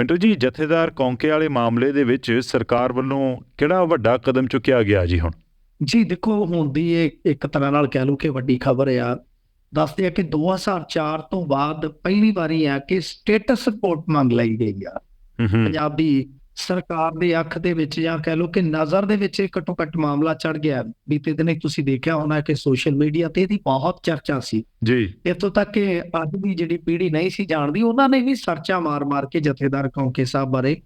ਮਿੰਟੂ ਜੀ ਜਥੇਦਾਰ ਕੌਂਕੇ ਵਾਲੇ ਮਾਮਲੇ ਦੇ ਵਿੱਚ ਸਰਕਾਰ ਵੱਲੋਂ ਕਿਹੜਾ ਵੱਡਾ ਕਦਮ ਚੁੱਕਿਆ ਗਿਆ ਜੀ ਹੁਣ? ਜੀ ਦੇਖੋ ਹੁਣ ਦੀ ਇਹ ਇੱਕ ਤਰ੍ਹਾਂ ਨਾਲ ਕਹਿ ਲਓ ਕਿ ਵੱਡੀ ਖਬਰ ਆ। ਦੱਸਦੇ ਆ ਕਿ 2004 ਤੋਂ ਬਾਅਦ ਪਹਿਲੀ ਵਾਰੀ ਆ ਕਿ ਸਟੇਟਸ ਰਿਪੋਰਟ ਮੰਗ ਲਈ ਗਈ ਆ। ਪੰਜਾਬ ਸਰਕਾਰ ਦੇ ਅੱਖ ਦੇ ਵਿੱਚ ਜਾਂ ਕਹਿ ਲਓ ਕਿ ਨਜ਼ਰ ਦੇ ਵਿੱਚ ਘੱਟੋ ਘੱਟ ਮਾਮਲਾ ਚੜ ਗਿਆ ਬੀਤੇ ਦਿਨੇ ਤੁਸੀਂ ਦੇਖਿਆ ਹੋਣਾ ਕਿ ਸੋਸ਼ਲ ਮੀਡੀਆ ਤੇ ਇਹਦੀ ਬਹੁਤ ਚਰਚਾ ਸੀ। ਜੀ। ਇੱਥੋਂ ਤੱਕ ਕਿ ਅੱਜ ਦੀ ਜਿਹੜੀ ਪੀੜ੍ਹੀ ਨਹੀਂ ਸੀ ਜਾਣਦੀ ਉਹਨਾਂ ਨੇ ਵੀ ਸਰਚਾ ਮਾਰ-ਮਾਰ ਕੇ ਜਥੇਦਾਰ ਕੌਂਕੇ ਸਾਹਿਬ ਬਾਰੇ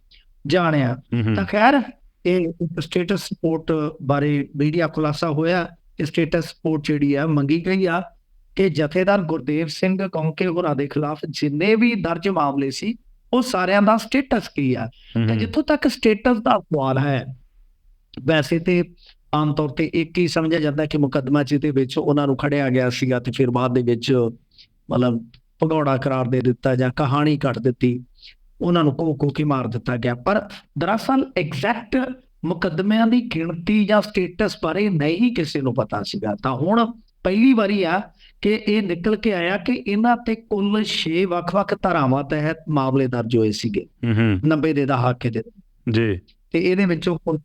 ਜਾਣਿਆ। ਤਾਂ ਖੈਰ ਇਹ ਸਟੇਟਸ ਰਿਪੋਰਟ ਬਾਰੇ ਮੀਡੀਆ ਖੁਲਾਸਾ ਹੋਇਆ। ਕਿ ਸਟੇਟਸ ਰਿਪੋਰਟ ਜਿਹੜੀ ਆ ਮੰਗੀ ਗਈ ਆ ਕਿ ਜਥੇਦਾਰ ਗੁਰਦੇਵ ਸਿੰਘ ਕੌਂਕੇ ਹੋਰਾਂ ਦੇ ਖਿਲਾਫ ਜਿੰਨੇ ਵੀ ਦਰਜ ਮਾਮਲੇ ਸੀ ਉਹ ਸਾਰਿਆਂ ਦਾ ਸਟੇਟਸ ਕੀ ਆ ਤੇ। ਜਿੱਥੋਂ ਤੱਕ ਸਟੇਟਸ ਦਾ ਸਵਾਲ ਹੈ ਵੈਸੇ ਤੇ ਆਮ ਤੌਰ ਤੇ ਇੱਕ ਹੀ ਸਮਝਿਆ ਜਾਂਦਾ ਕਿ ਮੁਕੱਦਮਾ ਜਿਹਦੇ ਵਿੱਚ ਉਹਨਾਂ ਨੂੰ ਖੜਿਆ ਗਿਆ ਸੀਗਾ ਤੇ ਫਿਰ ਬਾਅਦ ਦੇ ਵਿੱਚ ਮਤਲਬ ਭਗੌੜਾ ਕਰਾਰ ਦੇ ਦਿੱਤਾ ਜਾਂ ਕਹਾਣੀ ਕੱਟ ਦਿੱਤੀ ਉਹਨਾਂ ਨੂੰ ਕੋ ਕੋ ਕੇ ਮਾਰ ਦਿੱਤਾ ਗਿਆ। ਪਰ ਦਰਅਸਲ ਐਗਜ਼ੈਕਟ ਮੁਕੱਦਮਿਆਂ ਦੀ ਗਿਣਤੀ ਜਾਂ ਸਟੇਟਸ ਬਾਰੇ ਨਹੀਂ ਕਿਸੇ ਨੂੰ ਪਤਾ ਸੀਗਾ। ਤਾਂ ਹੁਣ ਪਹਿਲੀ ਵਾਰੀ ਆ ਕਿ ਇਹ ਨਿਕਲ ਕੇ ਆਇਆ ਕਿ ਇਹਨਾਂ ਤੇ ਕੁੱਲ 6 ਵੱਖ-ਵੱਖ ਧਾਰਾਵਾਂ ਤਹਿਤ ਮਾਮਲੇ ਦਰਜ ਹੋਏ ਸੀਗੇ। ਹੂੰ ਹੂੰ 90 ਦੇ ਦਹਾਕੇ ਦੇ। ਜੀ। ਤੇ ਇਹਦੇ ਵਿੱਚੋਂ ਕੁਝ